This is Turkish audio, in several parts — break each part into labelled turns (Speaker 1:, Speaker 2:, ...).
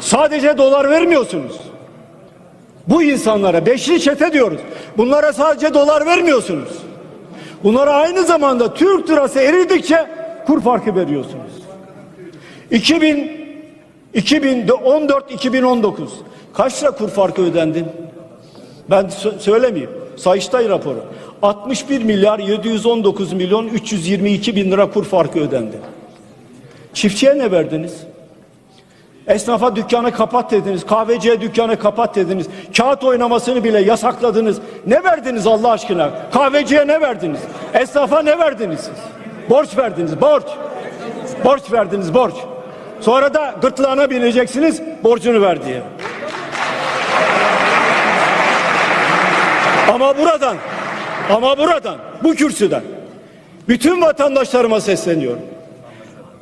Speaker 1: Sadece dolar vermiyorsunuz. Bu insanlara beşli çete diyoruz. Bunlara sadece dolar vermiyorsunuz. Bunlara aynı zamanda Türk lirası eridikçe kur farkı veriyorsunuz. 2000 2014 2019 kaç lira kur farkı ödendin? Ben sö- söylemeyeyim. Sayıştay raporu. 61 milyar 719 milyon 322 bin lira kur farkı ödendi. Çiftçiye ne verdiniz? Esnafa dükkanı kapat dediniz. Kahveciye dükkanı kapat dediniz. Kağıt oynamasını bile yasakladınız. Ne verdiniz Allah aşkına? Kahveciye ne verdiniz? Esnafa ne verdiniz siz? Borç verdiniz, borç. Borç verdiniz, borç. Sonra da gırtlağına bineceksiniz borcunu ver diye. Ama buradan, ama buradan, bu kürsüden bütün vatandaşlarıma sesleniyorum.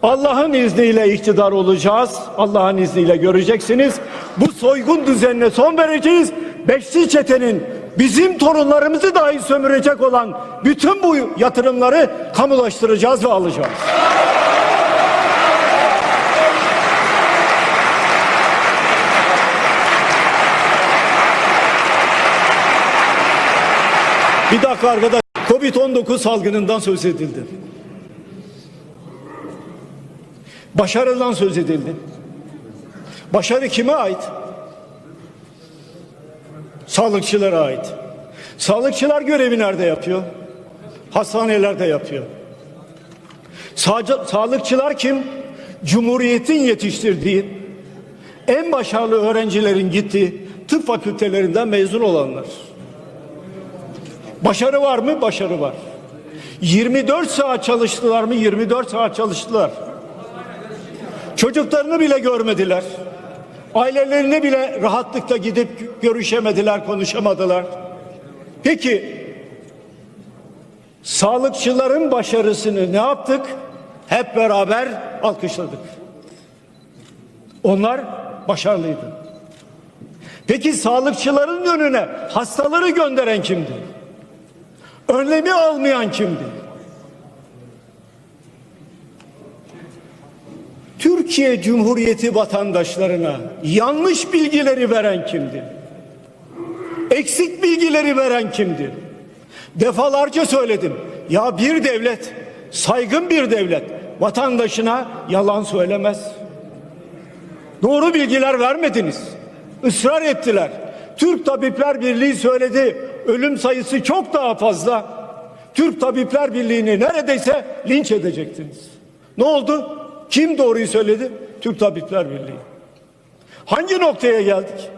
Speaker 1: Allah'ın izniyle iktidar olacağız. Allah'ın izniyle göreceksiniz. Bu soygun düzenine son vereceğiz. Beşli çetenin bizim torunlarımızı dahi sömürecek olan bütün bu yatırımları kamulaştıracağız ve alacağız. Bir dakika arkadaş. Covid-19 salgınından söz edildi. Başarıdan söz edildi. Başarı kime ait? Sağlıkçılara ait. Sağlıkçılar görevi nerede yapıyor? Hastanelerde yapıyor. Sağca- sağlıkçılar kim? Cumhuriyetin yetiştirdiği en başarılı öğrencilerin gittiği tıp fakültelerinden mezun olanlar. Başarı var mı? Başarı var. 24 saat çalıştılar mı? 24 saat çalıştılar. Çocuklarını bile görmediler. Ailelerini bile rahatlıkla gidip görüşemediler, konuşamadılar. Peki sağlıkçıların başarısını ne yaptık? Hep beraber alkışladık. Onlar başarılıydı. Peki sağlıkçıların önüne hastaları gönderen kimdi? Önlemi almayan kimdi? Türkiye Cumhuriyeti vatandaşlarına yanlış bilgileri veren kimdi? Eksik bilgileri veren kimdi? Defalarca söyledim. Ya bir devlet, saygın bir devlet vatandaşına yalan söylemez. Doğru bilgiler vermediniz. Israr ettiler. Türk Tabipler Birliği söyledi. Ölüm sayısı çok daha fazla. Türk Tabipler Birliği'ni neredeyse linç edecektiniz. Ne oldu? Kim doğruyu söyledi? Türk Tabipler Birliği. Hangi noktaya geldik?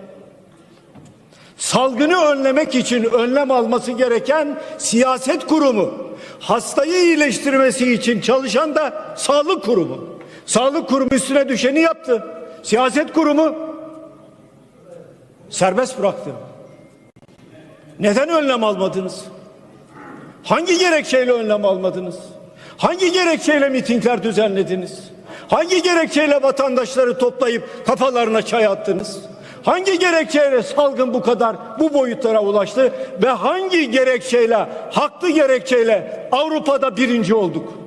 Speaker 1: Salgını önlemek için önlem alması gereken siyaset kurumu, hastayı iyileştirmesi için çalışan da sağlık kurumu. Sağlık kurumu üstüne düşeni yaptı. Siyaset kurumu serbest bıraktı. Neden önlem almadınız? Hangi gerekçeyle önlem almadınız? Hangi gerekçeyle mitingler düzenlediniz? Hangi gerekçeyle vatandaşları toplayıp kafalarına çay attınız? Hangi gerekçeyle salgın bu kadar bu boyutlara ulaştı ve hangi gerekçeyle haklı gerekçeyle Avrupa'da birinci olduk?